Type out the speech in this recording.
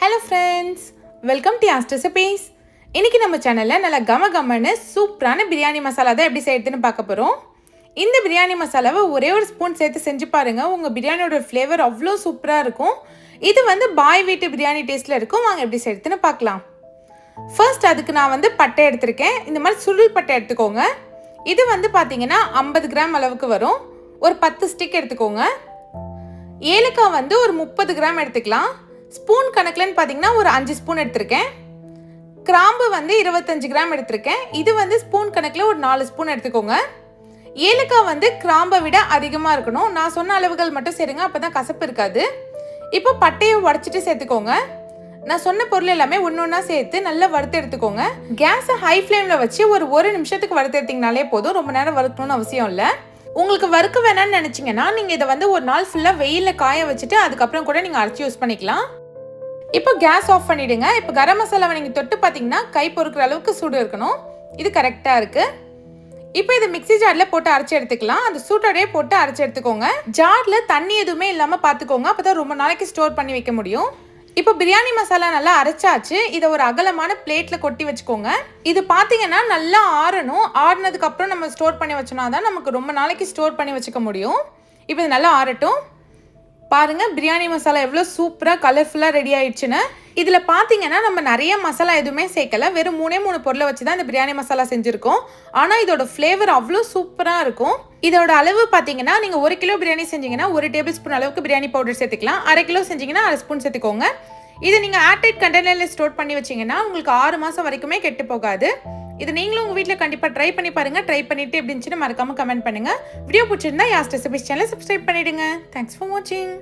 Hello friends welcome to ஆஸ்ட் recipes இன்றைக்கி நம்ம சேனலில் நல்லா கம கமன்னு சூப்பரான பிரியாணி மசாலா தான் எப்படி செய்யறதுன்னு பார்க்க போகிறோம் இந்த பிரியாணி மசாலாவை ஒரே ஒரு ஸ்பூன் சேர்த்து செஞ்சு பாருங்கள் உங்கள் பிரியாணியோட ஃப்ளேவர் அவ்வளோ சூப்பராக இருக்கும். இது வந்து பாய் வீட்டு பிரியாணி டேஸ்ட்டில் இருக்கும். வாங்க எப்படி செய்யறதுன்னு பார்க்கலாம். ஃபர்ஸ்ட் அதுக்கு நான் வந்து பட்டை எடுத்திருக்கேன். இந்த மாதிரி சுருள் பட்டை எடுத்துக்கோங்க. இது வந்து பார்த்தீங்கன்னா ஐம்பது கிராம் அளவுக்கு வரும். ஒரு பத்து ஸ்டிக் எடுத்துக்கோங்க. ஏலக்காய் வந்து ஒரு முப்பது கிராம் எடுத்துக்கலாம். ஸ்பூன் கணக்குலன்னு பார்த்தீங்கன்னா ஒரு அஞ்சு ஸ்பூன் எடுத்திருக்கேன். கிராம்பு வந்து இருபத்தஞ்சு கிராம் எடுத்திருக்கேன். இது வந்து ஸ்பூன் கணக்கில் ஒரு நாலு ஸ்பூன் எடுத்துக்கோங்க. ஏலக்காய் வந்து கிராம்பை விட அதிகமாக இருக்கணும். நான் சொன்ன அளவுகள் மட்டும் சேருங்க அப்போ தான் கசப்பு இருக்காது. இப்போ பட்டையை உடச்சிட்டு சேர்த்துக்கோங்க. நான் சொன்ன பொருள் எல்லாமே ஒன்று ஒன்றா சேர்த்து நல்லா வறுத்து எடுத்துக்கோங்க. கேஸை ஹை ஃப்ளேமில் வச்சு ஒரு ஒரு நிமிஷத்துக்கு வறுத்து எடுத்தீங்கனாலே போதும். ரொம்ப நேரம் வறுக்கணும்னு அவசியம் இல்லை. உங்களுக்கு வறுக்க வேணாம்னு நினச்சிங்கன்னா நீங்கள் இதை வந்து ஒரு நாள் ஃபுல்லாக வெயிலில் காய வச்சுட்டு அதுக்கப்புறம் கூட நீங்கள் அரைச்சி யூஸ் பண்ணிக்கலாம். இப்போ கேஸ் ஆஃப் பண்ணிவிடுங்க இப்போ கரம் மசாலாவை நீங்கள் தொட்டு பார்த்தீங்கன்னா கை பொறுக்கிற அளவுக்கு சூடு இருக்கணும். இது கரெக்டாக இருக்குது இப்போ இதை மிக்ஸி ஜாரில் போட்டு அரைச்சி எடுத்துக்கலாம். அந்த சூட்டோடயே போட்டு அரைச்சி எடுத்துக்கோங்க. ஜாரில் தண்ணி எதுவுமே இல்லாமல் பார்த்துக்கோங்க. அப்போ தான் ரொம்ப நாளைக்கு ஸ்டோர் பண்ணி வைக்க முடியும். இப்போ பிரியாணி மசாலா நல்லா அரைச்சாச்சு. இதை ஒரு அகலமான பிளேட்டில் கொட்டி வச்சுக்கோங்க. இது பார்த்தீங்கன்னா நல்லா ஆறணும். ஆறுனதுக்கப்புறம் நம்ம ஸ்டோர் பண்ணி வச்சோம்னா தான் நமக்கு ரொம்ப நாளைக்கு ஸ்டோர் பண்ணி வச்சுக்க முடியும். இப்போ இது நல்லா ஆறட்டும். பாருங்கள் பிரியாணி மசாலா எவ்வளோ சூப்பராக கலர்ஃபுல்லாக ரெடி ஆயிடுச்சுன்னு. இதில் பார்த்தீங்கன்னா நம்ம நிறைய மசாலா எதுவுமே சேர்க்கல. வெறும் மூணே மூணு பொருளை வச்சு தான் இந்த பிரியாணி மசாலா செஞ்சுருக்கோம். ஆனால் இதோட ஃப்ளேவர் அவ்வளோ சூப்பராக இருக்கும். இதோட அளவு பார்த்தீங்கன்னா நீங்கள் ஒரு கிலோ பிரியாணி செஞ்சீங்கன்னா ஒரு டேபிள் ஸ்பூன் அளவுக்கு பிரியாணி பவுடர் சேர்த்துக்கலாம். அரை கிலோ செஞ்சீங்கன்னா அரை ஸ்பூன் சேர்த்துக்கோங்க. இதை நீங்கள் ஏர்டைட் கண்டெய்னரில் ஸ்டோர் பண்ணி வச்சிங்கன்னா உங்களுக்கு ஆறு மாதம் வரைக்குமே கெட்டு போகாது. இது நீங்களும் உங்கள் வீட்டில் கண்டிப்பாக ட்ரை பண்ணி பாருங்கள் ட்ரை பண்ணிவிட்டு எப்படி மறக்காமல் கமெண்ட் பண்ணுங்கள் வீடியோ பிடிச்சிருந்தா யாஸ்ட் ரெசிபிஸ் சேனலை சப்ஸ்கிரைப் பண்ணிடுங்க. தேங்க்ஸ் ஃபார் வாட்சிங்